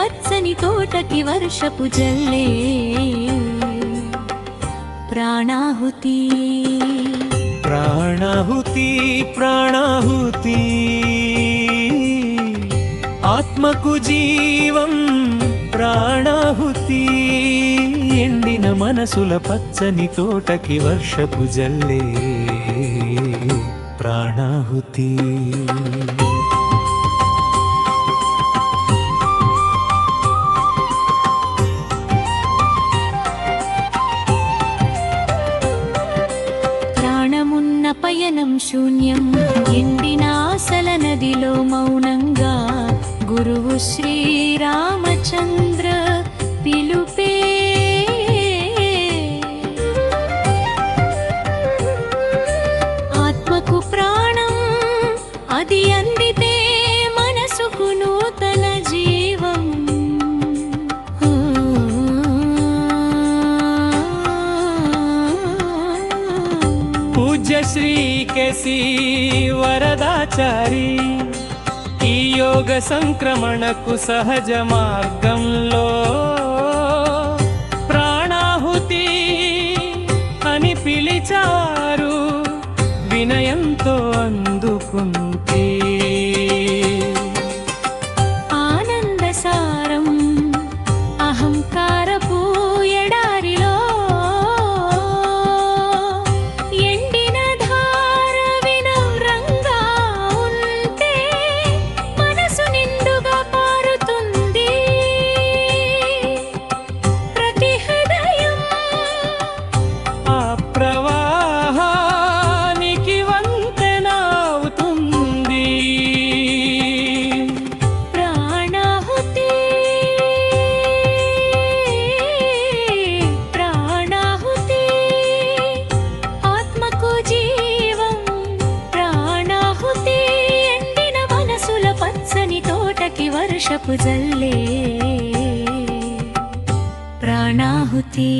పచ్చని తోటకి వర్షపు జల్లే. ప్రాణాహుతి. ప్రాణాహుతి ప్రాణాహుతి. ఆత్మకు జీవం ప్రాణాహుతి. ఎండిన మనసుల పచ్చని తోటకి వర్షపు జల్లే. ప్రాణాహుతి. పయనం శూన్యం. ఎండిన ఆసల నదిలో మౌనంగా గురువు శ్రీరామచంద్ర పిలుపే. ఆత్మకు ప్రాణం అది అందితే మనసుకు నూతన పూజ్య శ్రీ కేసి వరదాచారి. ఈ యోగ సంక్రమణకు సహజ మార్గంలో ప్రాణాహుతి అని పిలిచారు. వినయంతో అందుకుంటే शपुजल्ले प्राणाहुति।